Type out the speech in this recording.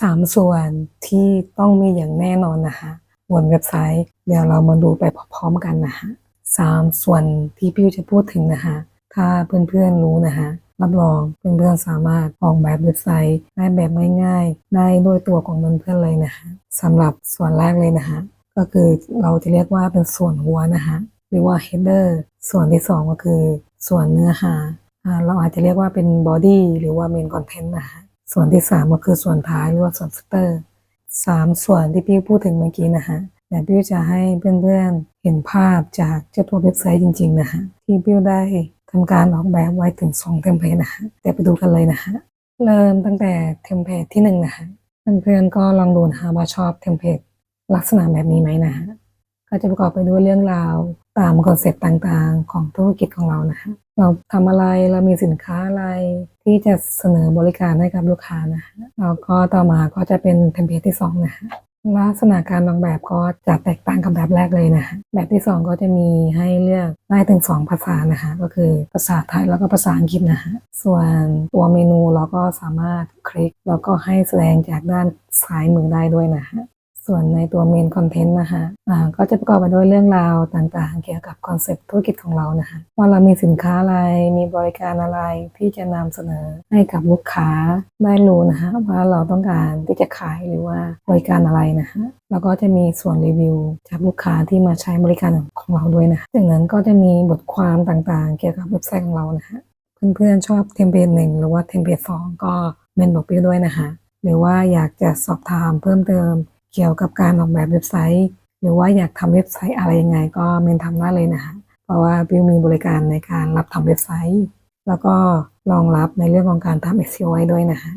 สามส่วนที่ต้องมีอย่างแน่นอนนะคะบนเว็บไซต์ เดี๋ยวเรามาดูไปพร้อมๆกันนะคะสามส่วนที่พี่จะพูดถึงนะคะถ้าเพื่อนๆรู้นะคะรับรองเพื่อนๆสามารถออกแบบเว็บไซต์ได้แบบง่ายๆได้ด้วยตัวของเพื่อนๆเลยนะคะสำหรับส่วนแรกเลยนะคะก็คือเราจะเรียกว่าเป็นส่วนหัวนะคะหรือว่า header ส่วนที่สองก็คือส่วนเนื้อหาอ่าเราอาจจะเรียกว่าเป็น body หรือว่า main content นะคะ ส่วนที่สามก็คือส่วนท้ายหรือว่าส่วน footer สามส่วนที่พี่พูดถึงเมื่อกี้นะคะแต่พี่จะให้เพื่อนๆเห็นภาพจากเจ้าตัวเว็บไซต์จริง ๆ นะคะที่พี่ได้ทำการออกแบบไว้ถึง2เทมเพลตนะคะแต่ไปดูกันเลยนะคะเริ่มตั้งแต่เทมเพลตที่หนึ่งนะคะเพื่อนๆก็ลองดูนะคะว่าชอบเทมเพลตลักษณะแบบนี้ไหมนะคะก็จะประกอบไปด้วยเรื่องราว ตามคอนเซ็ปต์ต่างๆ ของธุรกิจของเรานะคะเราทำอะไรเรามีสินค้าอะไรที่จะเสนอบริการให้กับลูกค้านะคะแล้วก็ต่อมาก็จะเป็นเทมเพลตที่สองนะคะลักษณะการออกแบบก็จะแตกต่างกับแบบแรกเลยนะคะแบบที่สองก็จะมีให้เลือกได้ถึงสองภาษานะคะก็คือภาษาไทยแล้วก็ภาษาอังกฤษนะคะส่วนตัวเมนูเราก็สามารถคลิก แล้วก็ให้แสดงจากด้านซ้ายมือได้ด้วยนะคะ ส่วนในตัวเมนคอนเทนต์นะคะอ่าก็จะประกอบไปด้วยเรื่องราวต่างๆ เกี่ยวกับคอนเซ็ปต์ธุรกิจของเรานะคะว่าเรามีสินค้าอะไรมีบริการอะไรที่จะนำเสนอให้กับลูกค้าได้รู้นะคะว่าเราต้องการที่จะขายหรือว่าบริการอะไรนะคะแล้วก็จะมีส่วนรีวิวจากลูกค้าที่มาใช้บริการของเราด้วยนะคะจากนั้นก็จะมีบทความต่างๆ เกี่ยวกับเว็บไซต์ของเรานะคะเพื่อนๆชอบเทมเพลตหนึ่งหรือว่าเทมเพลตสองก็เมนบอกพี่ด้วยนะคะหรือว่าอยากจะสอบถามเพิ่มเติม เกี่ยวกับการออกแบบเว็บไซต์ หรือว่าอยากทำเว็บไซต์อะไรยังไงก็เมนทำได้เลยนะคะเพราะว่าบิวมีบริการในการรับทำเว็บไซต์ แล้วก็รองรับในเรื่องของการทำ SEO ไว้ด้วยนะคะ